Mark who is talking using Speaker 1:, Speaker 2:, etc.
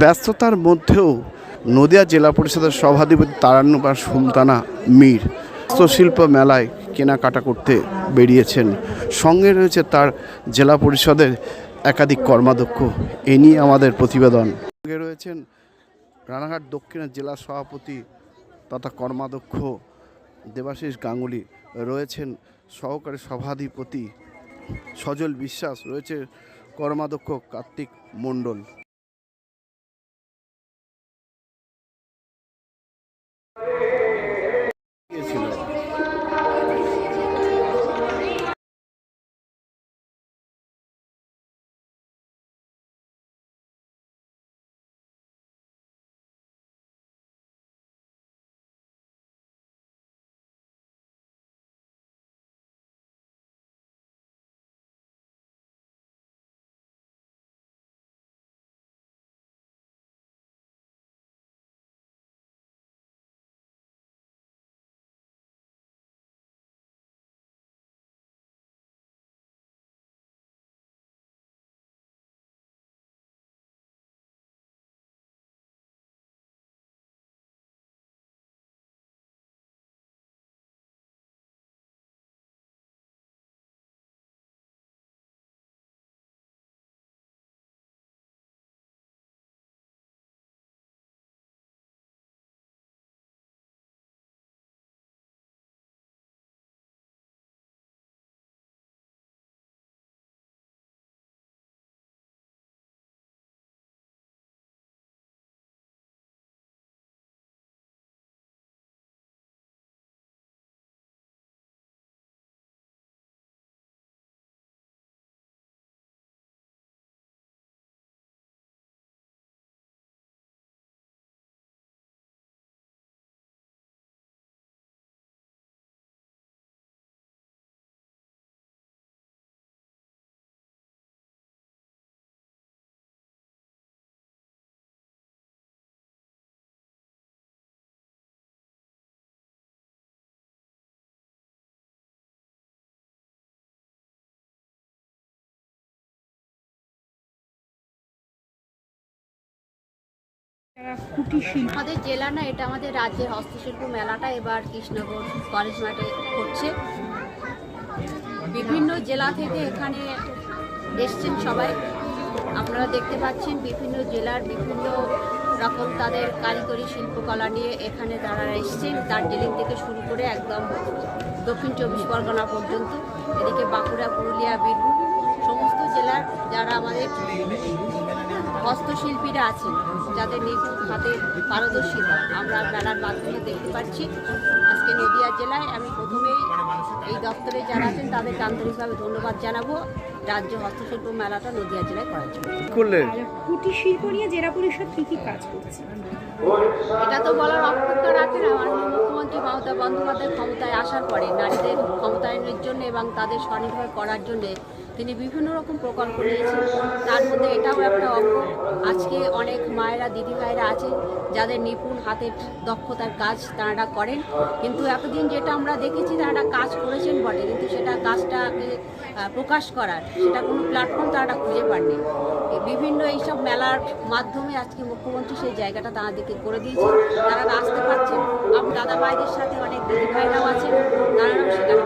Speaker 1: ব্যস্ততার মধ্যেও নদিয়া জেলা পরিষদের সভাধিপতি তারান্নবার সুলতানা মীর হস্তশিল্প মেলায় কেনাকাটা করতে বেরিয়েছেন। সঙ্গে রয়েছে তার জেলা পরিষদের একাধিক কর্মাধ্যক্ষ। এ নিয়ে আমাদের প্রতিবেদন। সঙ্গে রয়েছেন রানাঘাট দক্ষিণের জেলা সভাপতি তথা কর্মাধ্যক্ষ দেবাশিস গাঙ্গুলি। রয়েছেন সহকারী সভাধিপতি সজল বিশ্বাস। রয়েছে কর্মাধ্যক্ষ কার্তিক মণ্ডল।
Speaker 2: আমাদের জেলা না, এটা আমাদের রাজ্যের হস্তশিল্প মেলাটা এবার কৃষ্ণগর কলেজ মাঠে হচ্ছে। বিভিন্ন জেলা থেকে এখানে এসছেন সবাই। আপনারা দেখতে পাচ্ছেন বিভিন্ন জেলার বিভিন্ন রকম তাদের কারিগরি শিল্পকলা নিয়ে এখানে তারা এসছেন। দার্জিলিং থেকে শুরু করে একদম দক্ষিণ চব্বিশ পরগনা পর্যন্ত। এদিকে বাঁকুড়া, পুরুলিয়া, বীরভূম, সমস্ত জেলার যারা আমাদের হস্তশিল্পীরা আছেন, যাদের নিজ হাতে পারদর্শিতা। আমরা মেলার মাধ্যমে দেখতে পাচ্ছি। আজকে নদিয়া জেলায় আমি প্রথমেই এই দপ্তরে যারা আছেন, তাদেরকে আন্তরিকভাবে ধন্যবাদ জানাব। রাজ্য হস্তশিল্প মেলাটা নদিয়া জেলায় করার জন্য।
Speaker 1: করলেন?
Speaker 3: কুটির শিল্প নিয়ে জেলা পরিষদ কি কি কাজ করছে?
Speaker 2: এটা তো বলার অপেক্ষা রাখে না মাননীয় মুখ্যমন্ত্রী মমতা বন্দ্যোপাধ্যায় ক্ষমতায় আসার পরে নারীদের ক্ষমতায়নের জন্য এবং তাদের স্বনির্ভর করার জন্য তিনি বিভিন্ন রকম প্রকল্প নিয়েছেন। তার মধ্যে এটাও একটা অঙ্গ। আজকে অনেক মায়েরা দিদিভাইরা আছেন যাদের নিপুণ হাতের দক্ষতার কাজ তারা করেন। কিন্তু এতদিন যেটা আমরা দেখেছি তারা কাজ করেছেন বটে কিন্তু সেটা কাজটাকে প্রকাশ করার। সেটা কোনো প্ল্যাটফর্ম তারা খুঁজে পাননি। বিভিন্ন এইসব মেলার মাধ্যমে আজকে মুখ্যমন্ত্রী সেই জায়গাটা তাদেরকে করে দিয়েছে তারা আসতে পারছেন। দাদা ভাইদের সাথে অনেক দিদি ভাইরাও আছেন। তারাও সেখানে